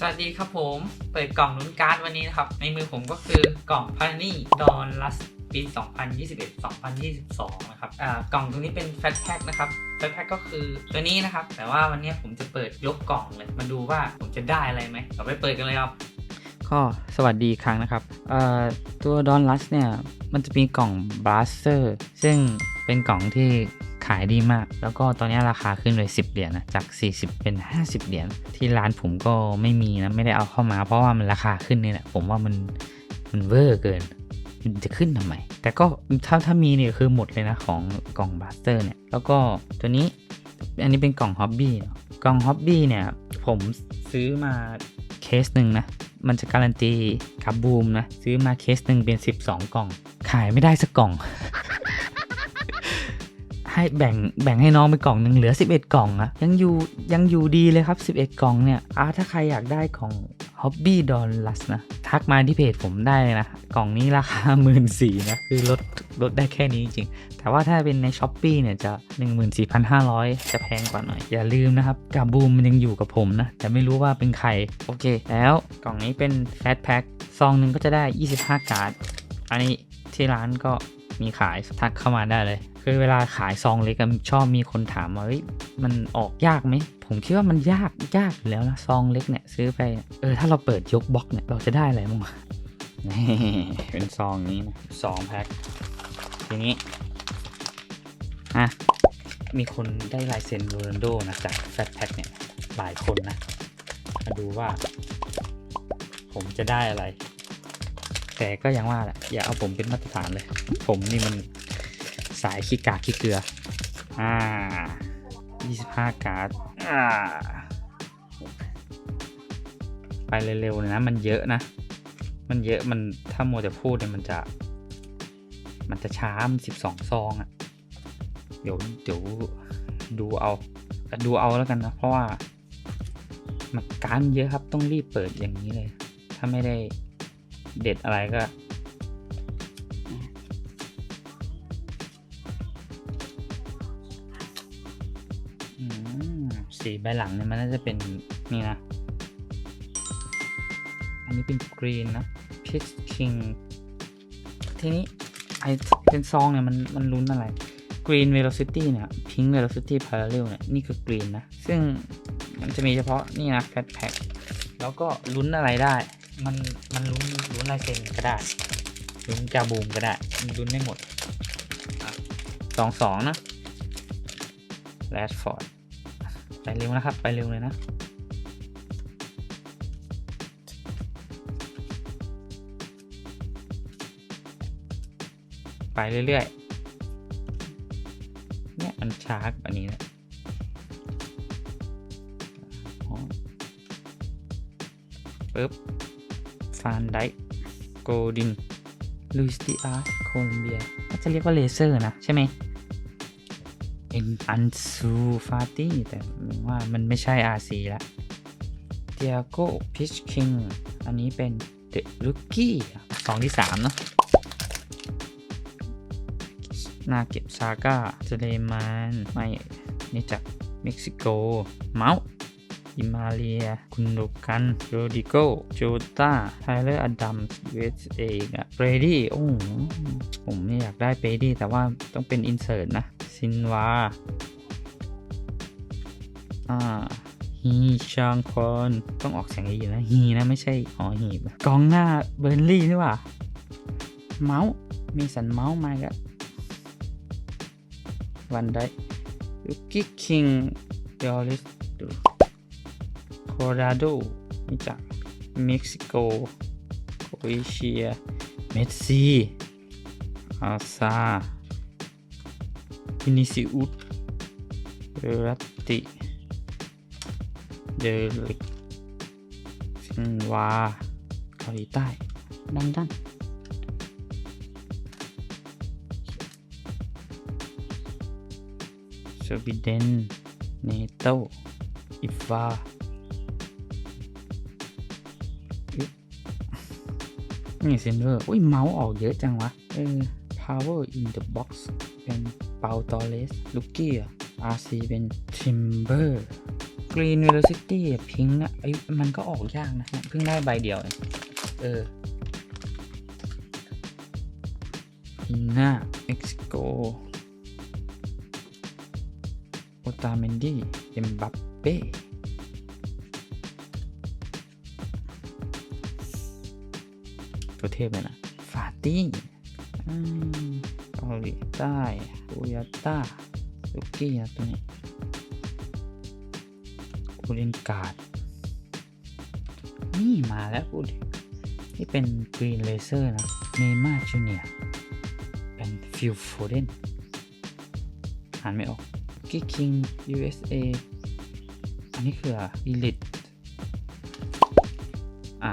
สวัสดีครับผม เปิดกล่องลุ้นการ์ดวันนี้นะครับ ในมือผมก็คือกล่องพานี่ดอนลัสปี 2021-2022 นะครับกล่องตรงนี้เป็นแฟตแพ็คนะครับ แฟตแพ็คก็คือตัวนี้นะครับ แต่ว่าวันนี้ผมจะเปิดยกกล่องเลยมาดูว่าผมจะได้อะไรไหมเราไปเปิดกันเลยครับก็สวัสดีครั้งนะครับตัวดอนลัสเนี่ย มันจะมีกล่องบลัสเตอร์ซึ่งเป็นกล่องที่ ขายดีมาก แล้วก็ตอนนี้ราคาขึ้นเลย 10 เหรียญนะจาก 40 เป็น 50 เหรียญที่ร้านผมก็ไม่มีนะไม่ได้เอาเข้ามา เพราะว่ามันราคาขึ้นนี่แหละผมว่ามันมันเวอร์เกินมันจะขึ้นทำไม แต่ก็ถ้าถ้ามีเนี่ยคือหมดเลยนะของกล่องบลัสเตอร์เนี่ย แล้วก็ตัวนี้อันนี้เป็นกล่องฮ็อบบี้กล่องฮ็อบบี้เนี่ยผมซื้อมาเคสหนึ่งนะ มันจะการันตีกับบูมนะ ซื้อมาเคสหนึ่งเป็น 12 กล่อง ขายไม่ได้สักกล่อง ให้แบ่งแบ่งให้น้องไปกล่องหนึ่งเหลือ 11 กล่องอะยังอยู่ยังอยู่ดีเลยครับ 11 กล่องเนี่ยอ่าถ้าใครอยากได้ของ Hobby d o l l a s นะทักมาที่เพจผมได้เลยนะ กล่องนี้ราคา1 4ื่นนะคือลดลดได้แค่นี้จริง แต่ว่าถ้าเป็นใน s h อ p e e เนี่ยจะ 14,500 จะแพงกว่าหน่อย อย่าลืมนะครับกาบูมมันยังอยู่กับผมนะ แต่ไม่รู้ว่าเป็นใคร โอเค แล้วกล่องนี้เป็นแฟตแพ็คซองหนึ่งก็จะได้ 25 การ์ด อันนี้ที่ร้านก็ มีขายทักเข้ามาได้เลย คือเวลาขายซองเล็กอะชอบมีคนถามว่าเฮ้ยมันออกยากไหมผมคิดว่ามันยากยากอยู่แล้วนะซองเล็กเนี่ยซื้อไปเออถ้าเราเปิดยกบล็อกเนี่ยเราจะได้อะไรบ้างวะนี่เป็นซองนี้นะสองแพ็คทีนี้อะมีคนได้ลายเซ็นโรนัลโดนะจากแฟตแพ็คเนี่ยหลายคนนะ มาดูว่า ผมจะได้อะไร แต่ก็ยังว่าแหละอย่าเอาผมเป็นมาตรฐานเลย ผมนี่มันสายขี้กากขี้เกลือ อ่า 25 การ์ด อ่า ไปเร็วๆเลยนะ มันเยอะนะ มันเยอะมันถ้าโมจะพูดเนี่ยมันจะ มันจะช้ามัน12ซองอะ่ะ เดี๋ยวเดี๋ยวดูเอาดูเอาแล้วกันนะ เพราะว่ามันการเยอะครับต้องรีบเปิดอย่างนี้เลย ถ้าไม่ได้ เด็ดอะไรก็ สีใบหลังเนี่ยมันน่าจะเป็นนี่นะ อันนี้เป็นกรีนนะ Peach King ทีนี้ไอเป็นซองเนี่ยมันมันลุ้นอะไร Green Velocity เนี่ย Pink Velocity Parallel เนี่ย นี่คือกรีนนะ ซึ่งมันจะมีเฉพาะนี่นะ Fat Pack แล้วก็ลุ้นอะไรได้ มันมันลุ้นลุ้นลายเซ็นก็ได้ลุ้นจาบูมก็ได้มันลุ้นได้หมดสองสองนะแรดฟอร์ดไปเร็วนะครับ ไปเร็วเลยนะไปเรื่อยๆ เนี่ยมันช้ากว่านี้นะอ๋อปึ๊บ ฟานไดโกดินลุยสติอาร์โคลอมเบียก็จะเรียกว่าเลเซอร์นะ ใช่ไหมเอ็นอันซูฟาตี้แต่ว่ามันไม่ใช่ RC ละเตียโกพิชคิงอันนี้เป็นเดอะลุกกี้สองที่สามเนาะนาเก็บซาก้าเจเลมานไม่นี่จากเม็กซิโก เมาส์ อิมาเลีย คุณโดกันโรดิโกโจตาไทเลอร์อดัมเวสเองอะเบรดี้โอ้ผมไม่อยากได้เบรดี้แต่ว่าต้องเป็นอินเสิร์ตนะ ซินวาอ่าฮีชางคอนต้องออกเสียงอีนะฮีนะไม่ใช่หอหีบกองหน้าเบอร์ลี่นี่ว่าเมาส์มีสันเมาส์มาครับวันได้ลูกี้คิงเดอริสดู โคโลราโดนี่จากเม็กซิโกโครเอเชีย เมสซีอาซาวินิซิอุสเรรัตติ เดลิกซินวาเกาหลีใต้ ดันดันสวีเดนเนโตอิฟา นี่เซนเวอร์อุ้ยเมาส์ออกเยอะจังวะ เออ power in the box เป็นเปาตอเลสลูกี้อะ RC เป็น Timber Green Velocity พิงอะไอ้มันก็ออกยากนะเนี่ยเพิ่งได้ใบเดียวเองเอออินนาเม็กซิโกโอตาเมนดี้เอ็มบัปเป้ ตัวเทพเลยนะฟาตี้อืมเกาหลีใต้โอยาต้าลูกี้นะตัวนี้โอเรนการ์ดนี่มาแล้วพูดดินี่เป็นกรีนเลเซอร์นะเนม่าจูเนียเป็นฟิลโฟเดนอ่านไม่ออกกี้คิง USA อันนี้คืออีลิทอะ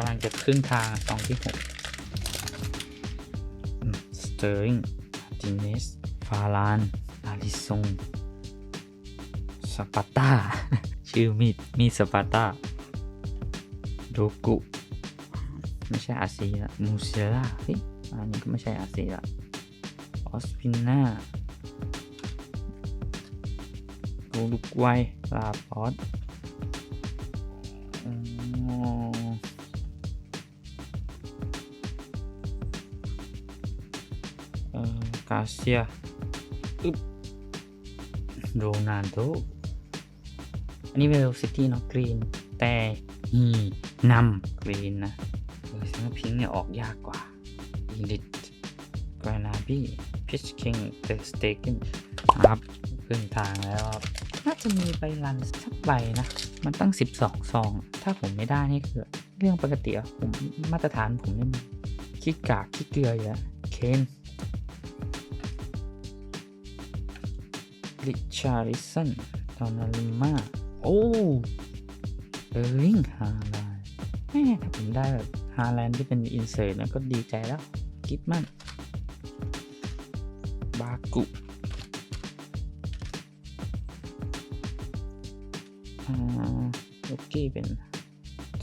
กำลังจะครึ่งทางตองที่หกสเตอร์ลิงติเนสฟาลานอาริซงสปาร์ตาชื่อมีด มีดสปาร์ตาโดกุ ไม่ใช่อาซีละมูเซล่าเฮ้ยอันนี้ก็ไม่ใช่อาซีละออสปิน่าโกลุกไวลาปอส กาเซียอึบโรนัลโดอันนี้เวลซิตี้เนาะกรีน แต่ฮีนำกรีนนะเออซึ่งพิงค์เนี่ยออกยากกว่าอีลิทกรานาบี้พิชคิงเดอะสเตเกนครับครึ่งทางแล้วครับน่าจะมีใบรันสักใบนะ มันตั้ง 12 ซอง ถ้าผมไม่ได้นี่คือเรื่องปกติอะผมมาตรฐานผมนี่ขี้กากขี้เกลืออยู่แล้วเคน ริชาริสันตอนนาริมาโอ้เออร์ลิงฮาแลนด์แม่ถ้าผมได้แบบฮาแลนด์ที่เป็นอินเสิร์ตนะก็ดีใจแล้ว กิฟมัน บากุอ่าลูกกี้เป็น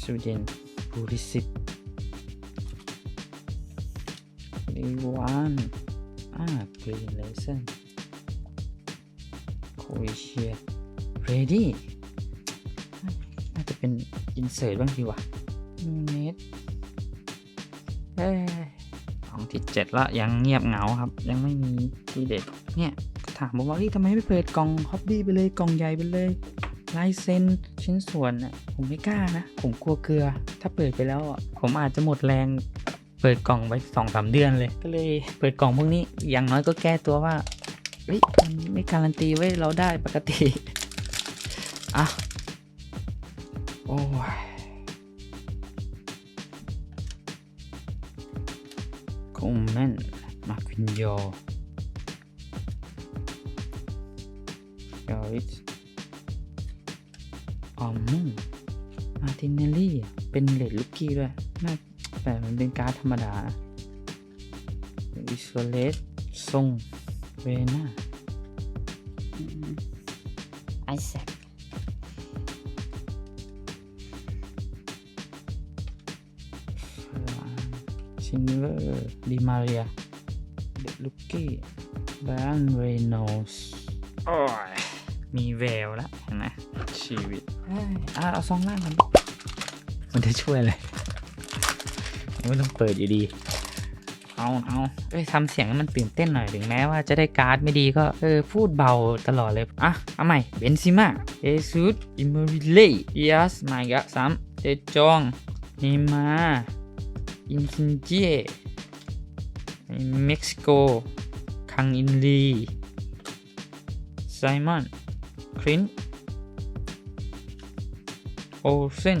สวีเดนบูริสิตลีวานอ่ากรีนเลเซน โครเอเชีย ready น่าจะเป็นอินเสิร์ตบ้างดีวะเนสเอ้ยของที่เจ็ดละยังเงียบเหงาครับ ยังไม่มีทีเด็ดเนี่ยถามผมว่าที่ทำไมไม่เปิดกล่องฮอบบี้ไปเลยกล่องใหญ่ไปเลยลายเซ็นชิ้นส่วนน่ะผมไม่กล้านะ ผมกลัวเกลือ ถ้าเปิดไปแล้วอะผมอาจจะหมดแรงเปิดกล่องไว้สองสามเดือนเลย ก็เลยเปิดกล่องพวกนี้อย่างน้อยก็แก้ตัวว่า เฮ้ยมันไม่การันตีไว้เราได้ปกติอะโอ้ยคงแม่นมาควินโยยอริสออมมุ่งมาตินเนลลี่เป็นเลดลูกกี้ด้วยน่าแต่มันเป็นการ์ดธรรมดาอิสโซเลสทรง เวน่าไอแซคชินเวอร์ดิมาเรียเดลุกกี้บรอันเรโนสโอ้ยมีแววแล้วเห็นไหมชีวิตเอ้ยอะเอาซองล่างกันดิมันจะช่วยอะไรไม่ต้องเปิดอยู่ดี เอาเอาเอ้ยทำเสียงให้มันตื่นเต้นหน่อยถึงแม้ว่าจะได้การ์ดไม่ดีก็เออพูดเบาตลอดเลย อะ เอาใหม่ เบนซิม่าเอซูดอิมเมอริเล่ดิอสมาอีกะสามเจจองเนมาอินซินเจเม็กซิโก คังอินลีไซมอน ครินโอเซน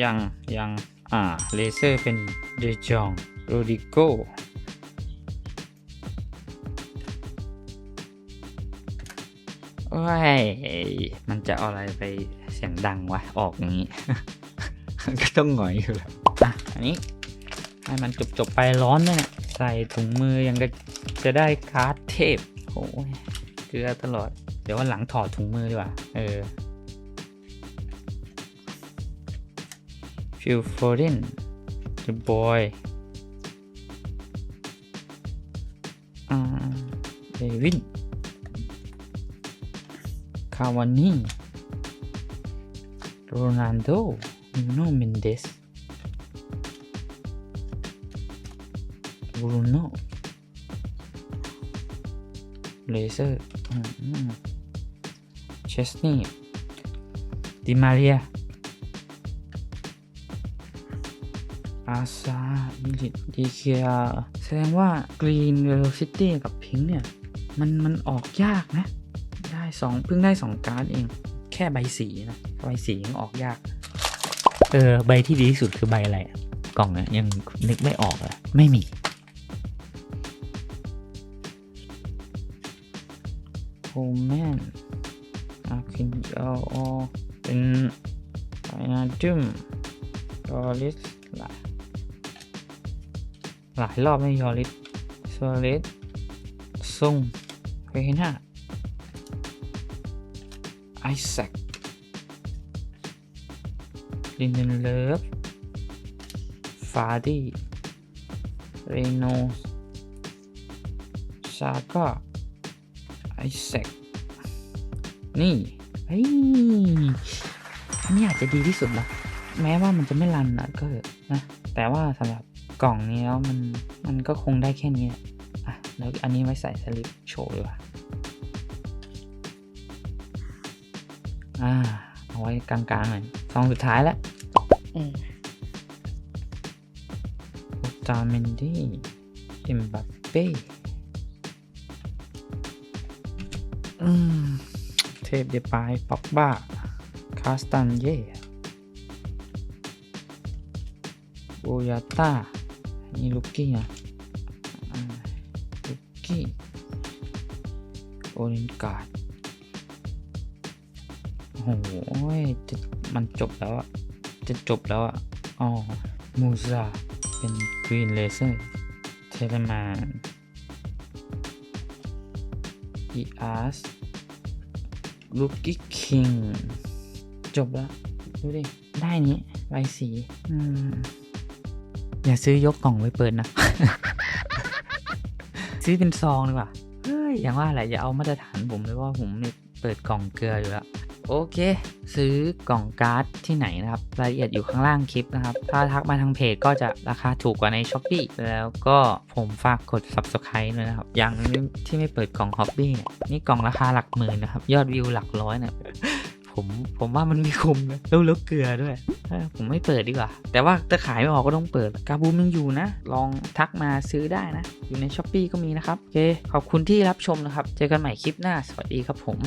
ยังยัง อ่า เลเซอร์เป็นเดจองโรดิโกโอ้ย มันจะอะไรไปเสียงดังวะ ออกอย่างนี้ ก็ต้องหงอยอยู่แล้วอะ อันนี้ ให้มันจบจบๆไปร้อนด้วยเนี่ยใส่ถุงมือยังก็จะได้การ์ดเทพโอ้ยเกลือตลอด เดี๋ยววันหลังถอดถุงมือดีกว่า เออ ฟิลโฟเดน The Boy อ่าเดวินาวานี่โร อร์เชสนี่ดิมาเรียอาซาอิลิตดีเคียแสดงว่ากรีนเวลซิตี้กับพิงค์เนี่ยมันมันออกยากนะ ได้สองเพิ่งได้สองการ์ดเอง แค่ใบสีนะ ใบสียังออกยาก เออ ใบที่ดีที่สุดคือใบอะไรอะกล่องเนี่ยยังนึกไม่ออกเลยไม่มีโฮแมนอาคินโอโอเป็นไฟนาดุมยอริสหลาย หลายรอบไม่ยอริสโซลิสซุงเฮน่าไอแซคลินเดนเลิฟฟาดี้เรโนซาก้าไอแซคนี่เฮ้ยนนี้อาจจะดีที่สุดละแม้ว่ามันจะไม่รันนะก็เถอะนะแต่ว่าสำหรับ กล่องนี้แล้วมันมันก็คงได้แค่นี้แหละอะแล้วอันนี้ไว้ใส่สลิปโชว์ดีกว่าอ่าเอาไว้กลางๆหน่อยซองสุดท้ายแล้วอุตาเมนดี้เอ็มบัปเป้อืมเทพเดปายป็อกบ้า คาสตันเย่โอยาต้า นี่ลูกกี้อะลูกกี้โอลินการ์ดโอ้โหจะมันจบแล้วอะจะจบแล้วอะอ๋อมูซาเป็นกรีนเลเซอร์เทเลมานอีอาร์สลูกี้คิงจบแล้ว ดูดิ ได้นี้ใบสี อืม อย่าซื้อยกกล่องไว้เปิดนะ ซื้อเป็นซองดีกว่า เฮ้ย อย่างว่าแหละอย่าเอามาตรฐานผมเลยว่าผมเนี่ยเปิดกล่องเกลืออยู่แล้ว โอเค ซื้อกล่องการ์ดที่ไหนนะครับ รายละเอียดอยู่ข้างล่างคลิปนะครับ ถ้าทักมาทางเพจก็จะราคาถูกกว่าใน s h อ p e e แล้วก็ผมฝากกด Subscribe ด้วยนะครับ อย่างที่ไม่เปิดกล่อง Hobby เนี่ยนี่กล่องราคาหลักหมื่นนะครับ ยอดวิวหลักร้อยเนี่ย ผมผมว่ามันไม่คุ้มนะแล้วแล้วเกลือด้วยผมไม่เปิดดีกว่า แต่ว่าถ้าขายไม่ออกก็ต้องเปิด กาบูมยังอยู่นะ ลองทักมาซื้อได้นะ อยู่ในช้อปปีก็มีนะครับ โอเค ขอบคุณที่รับชมนะครับ เจอกันใหม่คลิปหน้า สวัสดีครับผม